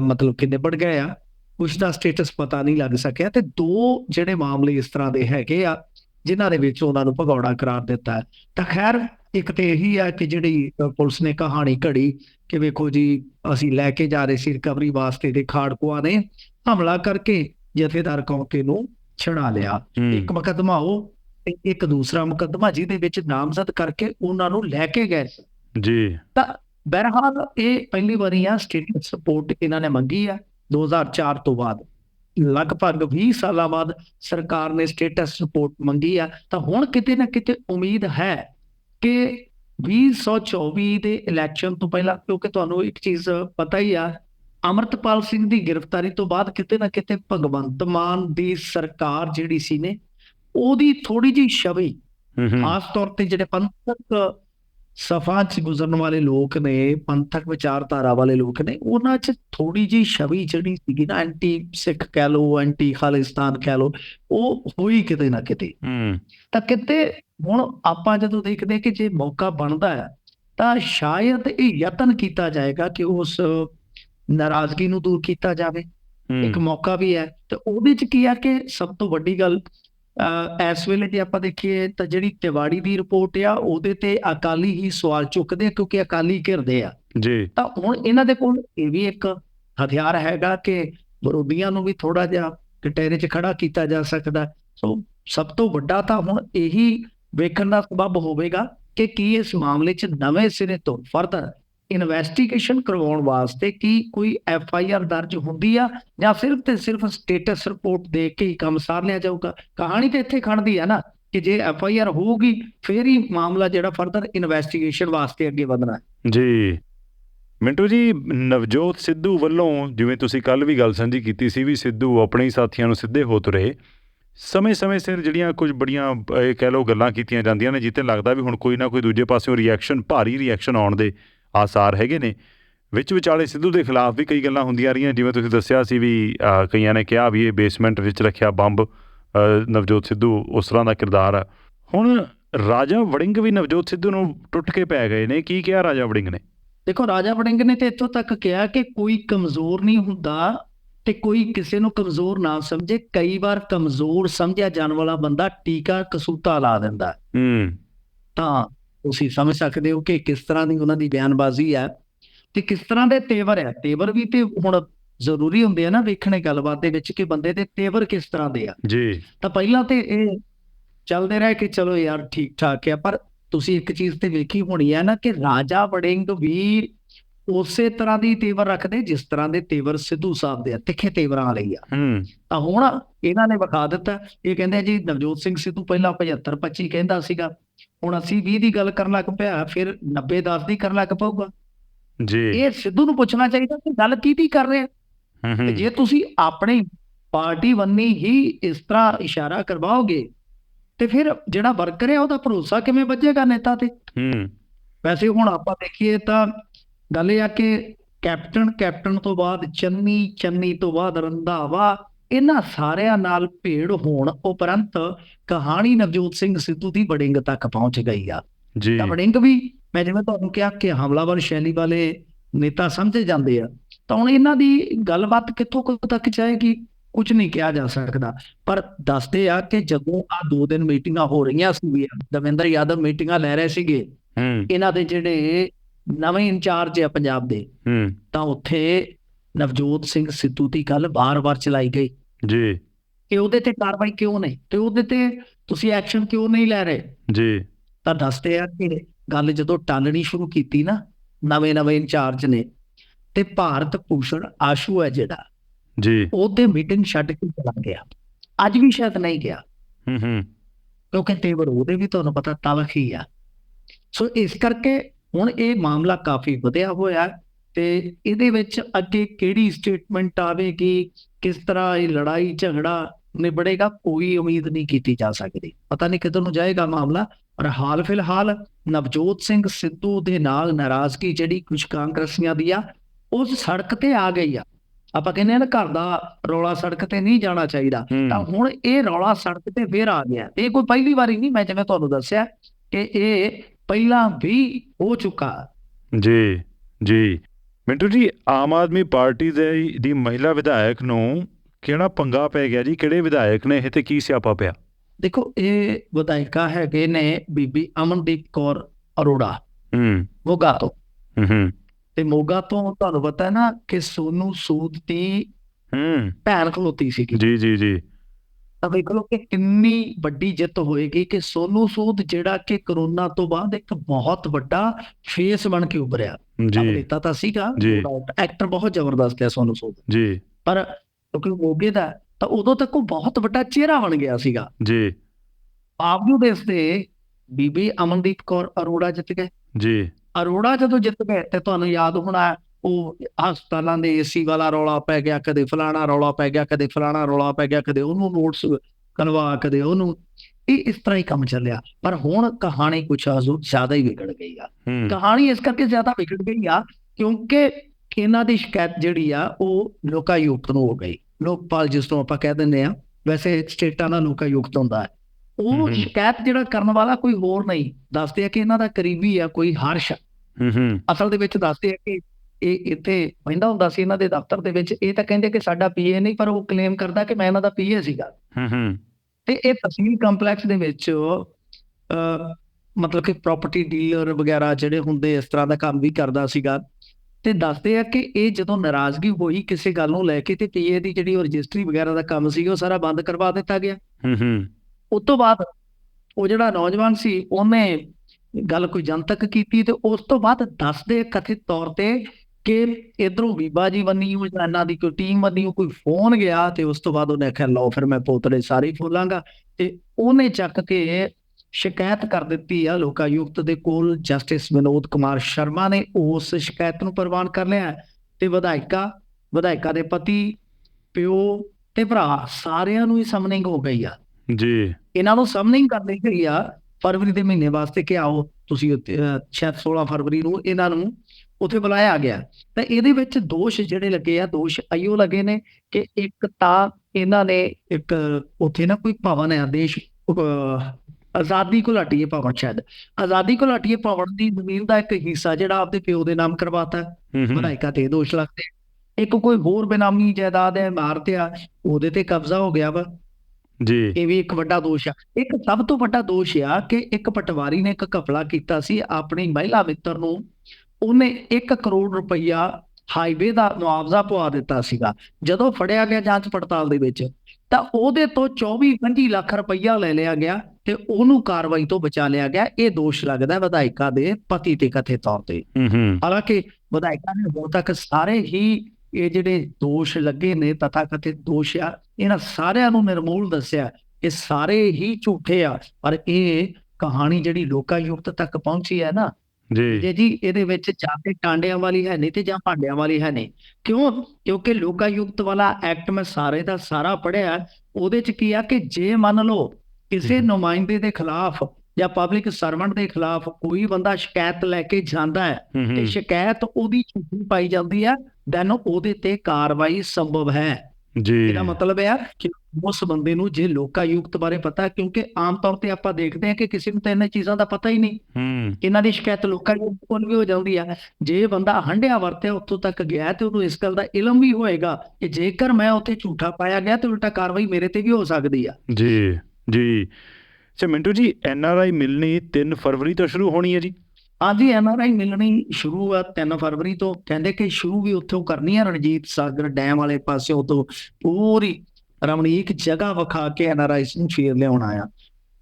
ਮਤਲਬ ਕਿ ਨਿਬੜ ਗਏ ਆ। ਕੁਝ ਦਾ ਸਟੇਟਸ ਪਤਾ ਨਹੀਂ ਲੱਗ ਸਕਿਆ ਤੇ ਦੋ ਜਿਹੜੇ ਮਾਮਲੇ ਇਸ ਤਰ੍ਹਾਂ ਦੇ ਹੈਗੇ ਆ ਜਿਨ੍ਹਾਂ ਦੇ ਵਿੱਚ ਉਹਨਾਂ ਨੂੰ ਭਗੌੜਾ ਕਰਾਰ ਦਿੱਤਾ। ਤਾਂ ਖੈਰ ਇੱਕ ਤੇ ਇਹੀ ਆ ਕਿ ਜਿਹੜੀ ਪੁਲਿਸ ਨੇ ਕਹਾਣੀ ਘੜੀ ਕਿ ਵੇਖੋ ਜੀ ਅਸੀਂ ਲੈ ਕੇ ਜਾ ਰਹੇ ਸੀ ਰਿਕਵਰੀ ਵਾਸਤੇ ਤੇ ਖਾੜਕੂਆਂ ਨੇ ਹਮਲਾ ਕਰਕੇ ਜਥੇਦਾਰ ਕੌਂਕੇ ਨੂੰ ਛੁਡਾ ਲਿਆ। ਇੱਕ ਮੁਕੱਦਮਾ ਉਹ ਤੇ ਇੱਕ ਦੂਸਰਾ ਮੁਕੱਦਮਾ ਜਿਹਦੇ ਵਿੱਚ ਨਾਮਜ਼ਦ ਕਰਕੇ ਉਹਨਾਂ ਨੂੰ ਲੈ ਕੇ ਗਏ। ਜੀ। ਤਾਂ ਬਹਰਹਾਲ ਇਹ ਪਹਿਲੀ ਵਾਰੀ ਆ ਸਟੇਟ ਸਪੋਰਟ ਇਹਨਾਂ ਨੇ ਮੰਗੀ ਆ 2004 ਤੋਂ ਬਾਅਦ। ਲਗਭਗ 20 ਸਾਲਾਂ ਬਾਅਦ ਸਰਕਾਰ ਨੇ ਸਟੇਟਸ ਸਪੋਰਟ ਮੰਗੀ ਆ। ਤਾਂ ਹੁਣ ਕਿਤੇ ਨਾ ਕਿਤੇ ਉਮੀਦ ਹੈ ਕਿ 2024 ਦੇ ਇਲੈਕਸ਼ਨ ਤੋਂ ਪਹਿਲਾਂ ਕਿਉਂਕਿ ਤੁਹਾਨੂੰ ਇੱਕ ਚੀਜ਼ ਪਤਾ ਹੀ ਆ ਅਮਰਤਪਾਲ ਸਿੰਘ ਦੀ ਗ੍ਰਿਫਤਾਰੀ ਤੋਂ ਬਾਅਦ ਕਿਤੇ ਨਾ ਕਿਤੇ ਭਗਵੰਤ ਮਾਨ ਦੀ ਸਰਕਾਰ ਜਿਹੜੀ ਸੀ ਨੇ ਉਹਦੀ ਥੋੜੀ ਜਿਹੀ ਛਵੀ ਖਾਸ ਤੌਰ ਤੇ ਜਿਹੜੇ ਪੰਥਕ ਸਫਾ ਚ ਗੁਜ਼ਰਨ ਵਾਲੇ ਲੋਕ ਨੇ ਪੰਥਕ ਵਿਚਾਰਧਾਰਾ ਵਾਲੇ ਲੋਕ ਨੇ ਉਹਨਾਂ ਚ ਥੋੜੀ ਜਿਹੀ ਛਵੀ ਜਿਹੜੀ ਸੀਗੀ ਨਾ ਐਂਟੀ ਸਿੱਖ ਕਹਿ ਲੋ ਐਂਟੀ ਖਾਲਿਸਤਾਨ ਕਹਿ ਲੋ ਉਹ ਹੋਈ ਕਿਤੇ ਨਾ ਕਿਤੇ। ਤਾਂ ਕਿਤੇ ਹੁਣ ਆਪਾਂ ਜਦੋਂ ਦੇਖਦੇ ਕਿ ਜੇ ਮੌਕਾ ਬਣਦਾ ਹੈ ਤਾਂ ਸ਼ਾਇਦ ਇਹ ਯਤਨ ਕੀਤਾ ਜਾਏਗਾ ਕਿ ਉਸ ਨਾਰਾਜ਼ਗੀ ਨੂੰ ਦੂਰ ਕੀਤਾ ਜਾਵੇ। ਇੱਕ ਮੌਕਾ ਵੀ ਹੈ। ਤੇ ਉਹਦੇ ਚ ਕੀ ਆ ਕਿ ਸਭ ਤੋਂ ਵੱਡੀ ਗੱਲ ਇਸ ਵੇਲੇ ਜੇ ਆਪਾਂ ਦੇਖੀਏ ਤਾਂ ਜਿਹੜੀ ਤਿਵਾੜੀ ਦੀ ਰਿਪੋਰਟ ਆ ਉਹਦੇ ਤੇ ਅਕਾਲੀ ਹੀ ਸਵਾਲ ਚੁੱਕਦੇ ਆ ਕਿਉਂਕਿ ਅਕਾਲੀ ਘਿਰਦੇ ਆ। ਜੀ। ਤਾਂ ਹੁਣ ਇਹਨਾਂ ਦੇ ਕੋਲ ਇਹ ਵੀ ਇੱਕ ਹਥਿਆਰ ਹੈਗਾ ਕਿ ਵਿਰੋਧੀਆਂ ਨੂੰ ਵੀ ਥੋੜਾ ਜਿਹਾ ਕਟਹਿਰੇ 'ਚ ਖੜਾ ਕੀਤਾ ਜਾ ਸਕਦਾ। ਸੋ ਸਭ ਤੋਂ ਵੱਡਾ ਤਾਂ ਹੁਣ ਇਹੀ ਵੇਖਣ ਦਾ ਸਬਬ ਹੋਵੇਗਾ ਕਿ ਕੀ ਇਸ ਮਾਮਲੇ 'ਚ ਨਵੇਂ ਸਿਰੇ ਤੋਂ ਫਰਦਰ ਇਨਵੈਸਟੀਗੇਸ਼ਨ ਕਰਵਾਉਣ ਵਾਸਤੇ ਕੀ ਕੋਈ ਐਫ ਆਈ ਆਰ ਦਰਜ ਹੁੰਦੀ ਆ ਜਾਂ ਸਿਰਫ ਤੇ ਸਿਰਫ ਸਟੇਟਸ ਰਿਪੋਰਟ ਦੇ ਕੇ ਹੀ ਕੰਮ ਸਾਰ ਲਿਆ ਜਾਊਗਾ? ਕਹਾਣੀ ਤੇ ਇੱਥੇ ਖੜਦੀ ਆ ਨਾ ਕਿ ਜੇ ਐਫ ਆਈ ਆਰ ਹੋਊਗੀ, ਫੇਰ ਹੀ ਮਾਮਲਾ ਜਿਹੜਾ ਫਰਦਰ ਇਨਵੈਸਟੀਗੇਸ਼ਨ ਵਾਸਤੇ ਅੱਗੇ ਵਧਣਾ ਜੀ। ਮਿੰਟੂ ਜੀ, ਨਵਜੋਤ ਸਿੱਧੂ ਵੱਲੋਂ ਜਿਵੇਂ ਤੁਸੀਂ ਕੱਲ ਵੀ ਗੱਲ ਸਾਂਝੀ ਕੀਤੀ ਸੀ ਵੀ ਸਿੱਧੂ ਆਪਣੇ ਹੀ ਸਾਥੀਆਂ ਨੂੰ ਸਿੱਧੇ ਹੋ ਤੁਰੇ ਸਮੇਂ-ਸਮੇਂ ਸਿਰ ਜਿਹੜੀਆਂ ਕੁਝ ਬੜੀਆਂ ਇਹ ਕਹਿ ਲਓ ਗੱਲਾਂ ਕੀਤੀਆਂ ਜਾਂਦੀਆਂ ਨੇ ਜਿੱਤੇ ਲੱਗਦਾ ਵੀ ਹੁਣ ਕੋਈ ਨਾ ਕੋਈ ਦੂਜੇ ਪਾਸਿਓਂ ਰਿਐਕਸ਼ਨ ਭਾਰੀ ਰਿਐਕਸ਼ਨ ਆਉਣ ਦੇ ਆਸਾਰ ਹੈਗੇ ਨੇ। ਵਿੱਚ ਵਿਚਾਲੇ ਸਿੱਧੂ ਦੇ ਖਿਲਾਫ ਵੀ ਕਈ ਗੱਲਾਂ ਹੁੰਦੀਆਂ ਰਹੀਆਂ। ਜਿਵੇਂ ਤੁਸੀਂ ਦੱਸਿਆ ਸੀ ਵੀ ਕਈਆਂ ਨੇ ਕਿਹਾ ਵੀ ਇਹ ਬੇਸਮੈਂਟ ਵਿੱਚ ਰੱਖਿਆ ਬੰਬ ਨਵਜੋਤ ਸਿੱਧੂ ਉਸ ਤਰ੍ਹਾਂ ਦਾ ਕਿਰਦਾਰ ਆ। ਹੁਣ ਰਾਜਾ ਵੜਿੰਗ ਵੀ ਨਵਜੋਤ ਸਿੱਧੂ ਨੂੰ ਟੁੱਟ ਕੇ ਪੈ ਗਏ ਨੇ। ਕੀ ਕਿਹਾ ਰਾਜਾ ਵੜਿੰਗ ਨੇ? ਦੇਖੋ ਰਾਜਾ ਵੜਿੰਗ ਨੇ ਤੇ ਇੱਥੋਂ ਤੱਕ ਕਿਹਾ ਕਿ ਕੋਈ ਕਮਜ਼ੋਰ ਨਹੀਂ ਹੁੰਦਾ ਤੇ ਕੋਈ ਕਿਸੇ ਨੂੰ ਕਮਜ਼ੋਰ ਨਾ ਸਮਝੇ। ਕਈ ਵਾਰ ਕਮਜ਼ੋਰ ਸਮਝਿਆ ਜਾਣ ਵਾਲਾ ਬੰਦਾ ਟੀਕਾ ਕਸੂਤਾ ਲਾ ਦਿੰਦਾ। ਹੂੰ। ਤਾਂ ਤੁਸੀਂ ਸਮਝ ਸਕਦੇ ਹੋ ਕਿ ਕਿਸ ਤਰ੍ਹਾਂ ਦੀ ਉਹਨਾਂ ਦੀ ਬਿਆਨਬਾਜ਼ੀ ਹੈ ਤੇ ਕਿਸ ਤਰ੍ਹਾਂ ਦੇ ਤੇਵਰ ਹੈ। ਤੇਵਰ ਵੀ ਤੇ ਹੁਣ ਜ਼ਰੂਰੀ ਹੁੰਦੇ ਆ ਨਾ ਵੇਖਣੇ ਗੱਲਬਾਤ ਦੇ ਵਿੱਚ ਕਿ ਬੰਦੇ ਦੇ ਤੇਵਰ ਕਿਸ ਤਰ੍ਹਾਂ ਦੇ ਆ। ਜੀ। ਤਾਂ ਪਹਿਲਾਂ ਤੇ ਇਹ ਚੱਲਦੇ ਰਹੇ ਕਿ ਚਲੋ ਯਾਰ ਠੀਕ ਠਾਕ ਹੈ ਪਰ ਤੁਸੀਂ ਇੱਕ ਚੀਜ਼ ਤੇ ਵੇਖੀ ਹੋਣੀ ਹੈ ਨਾ ਕਿ ਰਾਜਾ ਵੜਿੰਗ ਵੀ ਉਸੇ ਤਰ੍ਹਾਂ ਦੀ ਤੇਵਰ ਰੱਖਦੇ ਜਿਸ ਤਰ੍ਹਾਂ ਦੇ ਤੇਵਰ ਸਿੱਧੂ ਸਾਹਿਬ ਦੇ ਆ ਤਿੱਖੇ ਤੇਵਰਾਂ ਵਾਲੇ ਆ। ਹੂੰ। ਤਾਂ ਹੁਣ ਇਹਨਾਂ ਨੇ ਵਿਖਾ ਦਿੱਤਾ। ਇਹ ਕਹਿੰਦੇ ਜੀ ਨਵਜੋਤ ਸਿੰਘ ਸਿੱਧੂ ਪਹਿਲਾਂ 75 25 ਕਹਿੰਦਾ ਸੀਗਾ। ਹੁਣ ਅਸੀਂ 20 ਦੀ ਗੱਲ ਕਰਨ ਲੱਗ ਪਿਆ ਫਿਰ 90 10 ਦੀ ਕਰਨ ਲੱਗ ਪਊਗਾ। ਜੀ। ਇਹ ਸਿੱਧੂ ਨੂੰ ਪੁੱਛਣਾ ਚਾਹੀਦਾ ਕਿ ਗੱਲ ਕਿਹਦੀ ਕਰ ਰਹੇ ਆ? ਜੇ ਤੁਸੀਂ ਆਪਣੀ ਪਾਰਟੀ ਵੰਨੀ ਹੀ ਇਸ ਤਰ੍ਹਾਂ ਇਸ਼ਾਰਾ ਕਰਵਾਓਗੇ ਤੇ ਫਿਰ ਜਿਹੜਾ ਵਰਕਰ ਹੈ ਉਹਦਾ ਭਰੋਸਾ ਕਿਵੇਂ ਵੱਜੇਗਾ ਨੇਤਾ ਤੇ? ਹੂੰ। ਵੈਸੇ ਹੁਣ ਆਪਾਂ ਦੇਖੀਏ ਤਾਂ ਗੱਲ ਇਹ ਆ ਕਿ ਕੈਪਟਨ ਕੈਪਟਨ ਤੋਂ ਬਾਅਦ ਚੰਨੀ ਚੰਨੀ ਤੋਂ ਬਾਅਦ ਰੰਧਾਵਾ ਇਹਨਾਂ ਸਾਰਿਆਂ ਨਾਲ ਭੇੜ ਹੋਣ ਉਪਰੰਤ ਕਹਾਣੀ ਨਵਜੋਤ ਸਿੰਘ ਸਿੱਧੂ ਦੀ ਬੜਿੰਗ ਤੱਕ ਪਹੁੰਚ ਗਈ ਆ। ਜੀ। ਤਾਂ ਵੜਿੰਗ ਵੀ ਮੈਂ ਜਿਵੇਂ ਤੁਹਾਨੂੰ ਕਿਹਾ ਕਿ ਹਮਲਾਵਰ ਸ਼ੈਲੀ ਵਾਲੇ ਨੇਤਾ ਸਮਝੇ ਜਾਂਦੇ ਆ। ਤਾਂ ਹੁਣ ਇਹਨਾਂ ਦੀ ਗੱਲਬਾਤ ਕਿੱਥੋਂ ਕੁ ਤੱਕ ਜਾਏਗੀ? ਕੁਝ ਨਹੀਂ ਕਿਹਾ ਜਾ ਸਕਦਾ। ਪਰ ਦੱਸਦੇ ਆ ਕਿ ਜਦੋਂ ਆ ਦੋ ਦਿਨ ਮੀਟਿੰਗਾਂ ਹੋ ਰਹੀਆਂ ਸੀ ਦਵਿੰਦਰ ਯਾਦਵ ਮੀਟਿੰਗਾਂ ਲੈ ਰਹੇ ਸੀਗੇ ਇਹਨਾਂ ਦੇ ਜਿਹੜੇ ਨਵੇਂ ਇੰਚਾਰਜ ਆ ਪੰਜਾਬ ਦੇ ਤਾਂ ਉੱਥੇ ਨਵਜੋਤ ਸਿੰਘ ਸਿੱਧੂ ਦੀ ਗੱਲ ਬਾਰ-ਬਾਰ ਚਲਾਈ ਗਈ। ਜੀ। ਕਿ ਉਹਦੇ ਤੇ ਕਾਰਵਾਈ ਕਿਉਂ ਨਹੀਂ? ਤੇ ਉਹਦੇ ਤੇ ਤੁਸੀਂ ਐਕਸ਼ਨ ਕਿਉਂ ਨਹੀਂ ਲੈ ਰਹੇ? ਜੀ। ਤਾਂ ਦੱਸਦੇ ਆ ਕਿ ਗੱਲ ਜਦੋਂ ਟਾਲਣੀ ਸ਼ੁਰੂ ਕੀਤੀ ਨਾ ਨਵੇਂ ਨਵੇਂ ਇੰਚਾਰਜ ਨੇ ਤੇ ਭਾਰਤ ਭੂਸ਼ਣ ਆਸ਼ੂ ਹੈ ਜਿਹੜਾ। ਜੀ। ਉਹਦੇ ਮੀਟਿੰਗ ਛੱਡ ਕੇ ਚਲਾ ਗਿਆ। ਅੱਜ ਵੀ ਸ਼ਾਇਦ ਨਹੀਂ ਗਿਆ। ਹੂੰ ਹੂੰ। ਕਿਉਂਕਿ ਤੇਵਰ ਉਹਦੇ ਵੀ ਤੁਹਾਨੂੰ ਪਤਾ ਤਲਖ ਹੀ ਆ। ਸੋ ਇਸ ਕਰਕੇ ਹੁਣ ਇਹ ਮਾਮਲਾ ਕਾਫੀ ਵਧਿਆ ਹੋਇਆ ਤੇ ਇਹਦੇ ਵਿੱਚ ਅੱਗੇ ਕਿਹੜੀ ਸਟੇਟਮੈਂਟ ਆਵੇਗੀ ਕਿਸ ਤਰ੍ਹਾਂ ਇਹ ਲੜਾਈ ਝਗੜਾ ਨਿਬੜੇਗਾ ਕੋਈ ਉਮੀਦ ਨਹੀਂ ਕੀਤੀ ਜਾ ਸਕਦੀ। ਪਤਾ ਨਹੀਂ ਕਿੱਧਰ ਨੂੰ ਜਾਏਗਾ ਮਾਮਲਾ ਪਰ ਹਾਲ ਫਿਲਹਾਲ ਨਵਜੋਤ ਸਿੰਘ ਸਿੱਧੂ ਦੇ ਨਾਲ ਨਾਰਾਜ਼ਗੀ ਜਿਹੜੀ ਕੁਝ ਕਾਂਗਰਸੀਆਂ ਦੀ ਆ ਉਸ ਸੜਕ ਤੇ ਆ ਗਈ ਆ। ਆਪਾਂ ਕਹਿੰਦੇ ਆ ਨਾ ਘਰ ਦਾ ਰੌਲਾ ਸੜਕ ਤੇ ਨਹੀਂ ਜਾਣਾ ਚਾਹੀਦਾ। ਤਾਂ ਹੁਣ ਇਹ ਰੌਲਾ ਸੜਕ ਤੇ ਫੇਰ ਆ ਗਿਆ। ਇਹ ਕੋਈ ਪਹਿਲੀ ਵਾਰੀ ਨਹੀਂ ਮੈਂ ਜਿਵੇਂ ਤੁਹਾਨੂੰ ਦੱਸਿਆ ਕਿ ਇਹ ਪਹਿਲਾਂ ਵੀ ਹੋ ਚੁੱਕਾ। ਜੀ ਜੀ। ਮਿੰਟੂ ਜੀ ਆਮ ਆਦਮੀ ਪਾਰਟੀ ਦੇ ਦੀ ਮਹਿਲਾ ਵਿਧਾਇਕ ਨੂੰ ਕਿਹੜਾ ਪੰਗਾ ਪੈ ਗਿਆ ਜੀ? ਕਿਹੜੇ ਵਿਧਾਇਕ ਨੇ? ਇਹ ਤੇ ਕੀ ਸਿਆਪਾ ਪਿਆ? ਦੇਖੋ ਇਹ ਵਿਧਾਇਕਾ ਹੈਗੇ ਨੇ ਬੀਬੀ ਅਮਨਦੀਪ ਕੌਰ ਅਰੋੜਾ। ਹੂੰ। ਮੋਗਾ ਤੋਂ। ਹੂੰ ਤੇ ਮੋਗਾ ਤੋਂ ਤੁਹਾਨੂੰ ਪਤਾ ਹੈ ਨਾ ਕਿ ਸੋਨੂ ਸੂਦ ਦੀ ਹੂੰ। ਭੈਣ ਖਲੋਤੀ ਸੀਗੀ। ਜੀ ਜੀ ਜੀ। ਵੇਖ ਲਓ ਕਿ ਕਿੰਨੀ ਵੱਡੀ ਜਿੱਤ ਹੋਏਗੀ ਕਿ ਸੋਨੂ ਸੂਦ ਜਿਹੜਾ ਕਿ ਕਰੋਨਾ ਤੋਂ ਬਾਅਦ ਇੱਕ ਬਹੁਤ ਵੱਡਾ ਫੇਸ ਬਣ ਕੇ ਉੱਭਰਿਆ। ਜੀ। ਅਭਿਨੇਤਾ ਤਾਂ ਸੀਗਾ। ਐਕਟਰ ਬਹੁਤ ਜ਼ਬਰਦਸਤ ਹੈ ਸੋਨੂ ਸੂਦ। ਜੀ। ਪਰ ਕਿਉਂਕਿ ਮੋਗੇ ਦਾ ਤਾਂ ਉਦੋਂ ਤੱਕ ਉਹ ਬਹੁਤ ਵੱਡਾ ਚਿਹਰਾ ਬਣ ਗਿਆ ਸੀਗਾ। ਜੀ। ਬਾਵਜੂਦ ਇਸ ਦੇ ਬੀਬੀ ਅਮਨਦੀਪ ਕੌਰ ਅਰੋੜਾ ਜਿੱਤ ਗਏ। ਜੀ। ਅਰੋੜਾ ਜਦੋਂ ਜਿੱਤ ਗਏ ਤੇ ਤੁਹਾਨੂੰ ਯਾਦ ਹੋਣਾ ਉਹ ਹਸਪਤਾਲਾਂ ਦੇ ਏਸੀ ਵਾਲਾ ਰੌਲਾ ਪੈ ਗਿਆ ਕਦੇ ਫਲਾਣਾ ਰੌਲਾ ਪੈ ਗਿਆ ਕਦੇ ਫਲਾਣਾ ਰੌਲਾ ਪੈ ਗਿਆ ਕਦੇ ਉਹਨੂੰ ਨੋਟਸ ਕਨਵਾ ਕਦੇ ਉਹਨੂੰ। ਇਹ ਇਸ ਤਰ੍ਹਾਂ ਹੀ ਕੰਮ ਚੱਲਿਆ। ਪਰ ਹੁਣ ਕਹਾਣੀ ਕੁਛ ਆਜ਼ੂ ਜ਼ਿਆਦਾ ਹੀ ਵਿਗੜ ਗਈ ਆ। ਕਹਾਣੀ ਇਸ ਕਰਕੇ ਜ਼ਿਆਦਾ ਵਿਗੜ ਗਈ ਆ ਕਿਉਂਕਿ ਇਹਨਾਂ ਦੀ ਸ਼ਿਕਾਇਤ ਜਿਹੜੀ ਆ ਉਹ ਲੋਕਾਯੁਕਤ ਨੂੰ ਹੋ ਗਈ। ਲੋਕਪਾਲ ਜਿਸ ਨੂੰ ਆਪਾਂ ਕਹਿ ਦਿੰਦੇ ਆ ਵੈਸੇ ਸਟੇਟਾਂ ਦਾ ਲੋਕਾਯੁਕਤ ਹੁੰਦਾ ਹੈ। ਉਹ। ਸ਼ਿਕਾਇਤ ਜਿਹੜਾ ਕਰਨ ਵਾਲਾ ਕੋਈ ਹੋਰ ਨਹੀਂ ਦੱਸਦੇ ਆ ਕਿ ਇਹਨਾਂ ਦਾ ਕਰੀਬੀ ਆ ਕੋਈ ਹਰਸ਼। ਹੂੰ ਹੂੰ। ਅਸਲ ਦੇ ਵਿੱਚ ਦੱਸਦੇ ਆ ਕਿ ਇਹ ਇੱਥੇ ਪੈਂਦਾ ਹੁੰਦਾ ਸੀ ਇਹਨਾਂ ਦੇ ਦਫ਼ਤਰ ਦੇ ਵਿੱਚ ਇਹ ਤਾਂ ਕਹਿੰਦੇ ਕਿ ਸਾਡਾ ਪੀਏ ਨਹੀਂ ਪਰ ਉਹ ਕਲੇਮ ਕਰਦਾ ਕਿ ਮੈਂ ਇਹਨਾਂ ਦਾ ਪੀਏ ਸੀਗਾ। ਹੂੰ ਹੂੰ। ਤੇ ਇਹ ਤਹਿਸੀਲ ਕੰਪਲੈਕਸ ਦੇ ਵਿੱਚ ਅ ਮਤਲਬ ਕਿ ਪ੍ਰਾਪਰਟੀ ਡੀਲਰ ਵਗੈਰਾ ਜਿਹੜੇ ਹੁੰਦੇ ਇਸ ਤਰ੍ਹਾਂ ਦਾ ਕੰਮ ਵੀ ਕਰਦਾ ਸੀਗਾ। ਤੇ ਦੱਸਦੇ ਆ ਕਿ ਇਹ ਜਦੋਂ ਨਾਰਾਜ਼ਗੀ ਹੋਈ ਕਿਸੇ ਗੱਲ ਨੂੰ ਲੈ ਕੇ ਤੇ ਪੀਏ ਦੀ ਜਿਹੜੀ ਰਜਿਸਟਰੀ ਵਗੈਰਾ ਦਾ ਕੰਮ ਸੀ ਉਹ ਸਾਰਾ ਬੰਦ ਕਰਵਾ ਦਿੱਤਾ ਗਿਆ। ਹੂੰ ਹੂੰ। ਉਸ ਤੋਂ ਬਾਅਦ ਉਹ ਜਿਹੜਾ ਨੌਜਵਾਨ ਸੀ ਉਹਨੇ ਗੱਲ ਕੋਈ ਜਨਤਕ ਕੀਤੀ ਤੇ ਉਸ ਤੋਂ ਬਾਅਦ ਦੱਸਦੇ ਕਥਿਤ ਤੌਰ ਤੇ ਕਿ ਇਧਰੋਂ ਬੀਬਾ ਜੀ ਬੰਨੀ ਉਹ ਇਹਨਾਂ ਦੀ ਕੋਈ ਟੀਮ ਬੰਨੀ ਕੋਈ ਫੋਨ ਗਿਆ ਤੇ ਉਸ ਤੋਂ ਬਾਅਦ ਉਹਨੇ ਆਖਿਆ ਲਓ ਫਿਰ ਮੈਂ ਪੋਤੜੇ ਸਾਰੇ ਹੀ ਫੋਲਾਂਗਾ ਤੇ ਉਹਨੇ ਚੱਕ ਕੇ ਸ਼ਿਕਾਇਤ ਕਰ ਦਿੱਤੀ ਆ ਲੋਕਾਯੁਕਤ ਦੇ ਕੋਲ। ਜਸਟਿਸ ਵਿਨੋਦ ਕੁਮਾਰ ਸ਼ਰਮਾ ਨੇ ਉਸ ਸ਼ਿਕਾਇਤ ਨੂੰ ਪ੍ਰਵਾਨ ਕਰ ਲਿਆ ਹੈ ਤੇ ਵਿਧਾਇਕਾ ਵਿਧਾਇਕਾ ਦੇ ਪਤੀ ਪਿਓ ਤੇ ਭਰਾ ਸਾਰਿਆਂ ਨੂੰ ਹੀ ਸਮਨਿੰਗ ਹੋ ਗਈ ਆ। ਜੀ। ਇਹਨਾਂ ਨੂੰ ਸਮਨਿੰਗ ਕਰ ਲਈ ਗਈ ਆ ਫਰਵਰੀ ਦੇ ਮਹੀਨੇ ਵਾਸਤੇ ਕਿ ਆਓ ਤੁਸੀਂ ਉੱਥੇ, ਅਹ, ਸ਼ਾਇਦ 16 ਫਰਵਰੀ ਨੂੰ ਇਹਨਾਂ ਨੂੰ ਉੱਥੇ ਬੁਲਾਇਆ ਗਿਆ। ਤਾਂ ਇਹਦੇ ਵਿੱਚ ਦੋਸ਼ ਜਿਹੜੇ ਲੱਗੇ ਆ ਦੋਸ਼ ਆਇਓ ਲੱਗੇ ਨੇ ਕਿ ਇੱਕ ਤਾਂ ਇਹਨਾਂ ਨੇ ਇੱਕ ਉੱਥੇ ਨਾ ਕੋਈ ਭਵਨ ਹੈ ਦੇਸ਼ ਆਜ਼ਾਦੀ ਘੁਲਾਟੀਏ ਭਵਨ ਸ਼ਾਇਦ। ਆਜ਼ਾਦੀ ਘੁਲਾਟੀਏ ਭਵਨ ਦੀ ਜ਼ਮੀਨ ਦਾ ਇੱਕ ਹਿੱਸਾ ਜਿਹੜਾ ਆਪਦੇ ਪਿਓ ਦੇ ਨਾਮ ਕਰਵਾਤਾ। ਵਿਧਾਇਕਾ ਤੇ ਦੋਸ਼ ਲੱਗਦੇ। ਇੱਕ ਕੋਈ ਹੋਰ ਬੇਨਾਮੀ ਜਾਇਦਾਦ ਹੈ ਇਮਾਰਤ ਆ ਉਹਦੇ ਤੇ ਕਬਜ਼ਾ ਹੋ ਗਿਆ ਵਾ। ਜੀ। ਇਹ ਵੀ ਇੱਕ ਵੱਡਾ ਦੋਸ਼ ਆ। ਇੱਕ ਸਭ ਤੋਂ ਵੱਡਾ ਦੋਸ਼ ਆ ਕਿ ਇੱਕ ਪਟਵਾਰੀ ਨੇ ਇੱਕ ਘਪਲਾ ਕੀਤਾ ਸੀ ਆਪਣੀ ਮਹਿਲਾ ਮਿੱਤਰ ਨੂੰ ਉਹਨੇ 1 ਕਰੋੜ ਰੁਪਈਆ ਹਾਈਵੇ ਦਾ ਮੁਆਵਜ਼ਾ ਪਵਾ ਦਿੱਤਾ ਸੀਗਾ ਜਦੋਂ ਫੜਿਆ ਗਿਆ ਜਾਂਚ ਪੜਤਾਲ ਦੇ ਵਿੱਚ ਤਾਂ ਉਹਦੇ ਤੋਂ 24 25 ਲੱਖ ਰੁਪਈਆ ਲੈ ਲਿਆ ਗਿਆ ਤੇ ਉਹਨੂੰ ਕਾਰਵਾਈ ਤੋਂ ਬਚਾ ਲਿਆ ਗਿਆ। ਇਹ ਦੋਸ਼ ਲੱਗਦਾ ਹੈ ਵਿਧਾਇਕਾ ਦੇ ਪਤੀ ਤੇ ਕਥਿਤ ਤੌਰ ਤੇ। ਹਾਲਾਂਕਿ ਵਿਧਾਇਕਾਂ ਨੇ ਹੁਣ ਤੱਕ ਸਾਰੇ ਹੀ ਇਹ ਜਿਹੜੇ ਦੋਸ਼ ਲੱਗੇ ਨੇ ਤਥਾਕਥਿਤ ਦੋਸ਼ ਆ ਇਹਨਾਂ ਸਾਰਿਆਂ ਨੂੰ ਨਿਰਮੂਲ ਦੱਸਿਆ ਇਹ ਸਾਰੇ ਹੀ ਝੂਠੇ ਆ। ਪਰ ਇਹ ਕਹਾਣੀ ਜਿਹੜੀ ਲੋਕਾਯੁਕਤ ਤੱਕ ਪਹੁੰਚੀ ਹੈ ਨਾ ਜੀ। ਜੇ ਜੀ ਇਹਦੇ ਵਿੱਚ ਜਾਂ ਤੇ ਟਾਂਡਿਆਂ ਵਾਲੀ ਹੈ ਨਹੀਂ ਤੇ ਜਾਂ ਭਾਂਡਿਆਂ ਵਾਲੀ ਹੈ ਨਹੀਂ। ਕਿਉਂ? ਕਿਉਂਕਿ ਲੋਕਾਯੁਕਤ ਵਾਲਾ ਐਕਟ ਮੈਂ ਸਾਰੇ ਦਾ ਸਾਰਾ ਪੜਿਆ ਉਹਦੇ ਚ ਕੀ ਆ ਕਿ ਜੇ ਮੰਨ ਲਓ ਕਿਸੇ। ਨੁਮਾਇੰਦੇ ਦੇ ਖਿਲਾਫ ਜਾਂ ਪਬਲਿਕ ਸਰਵੈਂਟ ਦੇ ਖਿਲਾਫ ਕੋਈ ਬੰਦਾ ਸ਼ਿਕਾਇਤ ਲੈ ਕੇ ਜਾਂਦਾ ਹੈ ਹੂੰ ਤੇ ਹੂੰ ਸ਼ਿਕਾਇਤ ਉਹਦੀ ਝੂਠੀ ਪਾਈ ਜਾਂਦੀ ਆ ਦੈਨ ਉਹਦੇ ਤੇ ਕਾਰਵਾਈ ਸੰਭਵ ਹੈ। ਜੀ। ਇਹਦਾ ਮਤਲਬ ਆ ਕਿ ਉਸ ਬੰਦੇ ਨੂੰ ਜੇ ਲੋਕਾਯੁਕਤ ਬਾਰੇ ਪਤਾ ਕਿਉਂਕਿ ਆਮ ਤੌਰ ਤੇ ਆਪਾਂ ਦੇਖਦੇ ਹਾਂ ਕਿ ਕਿਸੇ ਨੂੰ ਤਾਂ ਇਹਨਾਂ ਚੀਜ਼ਾਂ ਦਾ ਪਤਾ ਹੀ ਨਹੀਂ। ਹੂੰ। ਇਹਨਾਂ ਦੀ ਸ਼ਿਕਾਇਤ ਲੋਕਾਯੁਕਤ ਕੋਲ ਵੀ ਹੋ ਜਾਂਦੀ ਆ ਜੇ ਬੰਦਾ ਹੰਡਿਆ ਵਰਤਿਆ ਉੱਥੋਂ ਤੱਕ ਗਿਆ ਤੇ ਉਹਨੂੰ ਇਸ ਗੱਲ ਦਾ ਇਲਮ ਵੀ ਹੋਏਗਾ ਕਿ ਜੇਕਰ ਮੈਂ ਉੱਥੇ ਝੂਠਾ ਪਾਇਆ ਗਿਆ ਤੇ ਉਲਟਾ ਕਾਰਵਾਈ ਮੇਰੇ ਤੇ ਵੀ ਹੋ ਸਕਦੀ ਆ। ਜੀ ਜੀ। ਅੱਛਾ ਮਿੰਟੂ ਜੀ ਐਨ ਆਰ ਆਈ ਮਿਲਣੀ 3 ਫਰਵਰੀ ਤੋਂ ਸ਼ੁਰੂ ਹੋਣੀ ਹੈ ਜੀ? ਹਾਂਜੀ ਐਨਆਰਆਈ ਮਿਲਣੀ ਸ਼ੁਰੂ ਆ 3 ਫਰਵਰੀ ਤੋਂ। ਕਹਿੰਦੇ ਕਿ ਸ਼ੁਰੂ ਵੀ ਉੱਥੋਂ ਕਰਨੀ ਆ ਰਣਜੀਤ ਸਾਗਰ ਡੈਮ ਵਾਲੇ ਪਾਸਿਓਂ ਤੋਂ। ਪੂਰੀ ਰਮਣੀਕ ਜਗ੍ਹਾ ਵਿਖਾ ਕੇ ਐਨਆਰਆਈ ਨੂੰ ਫੇਰ ਲਿਆਉਣਾ ਆ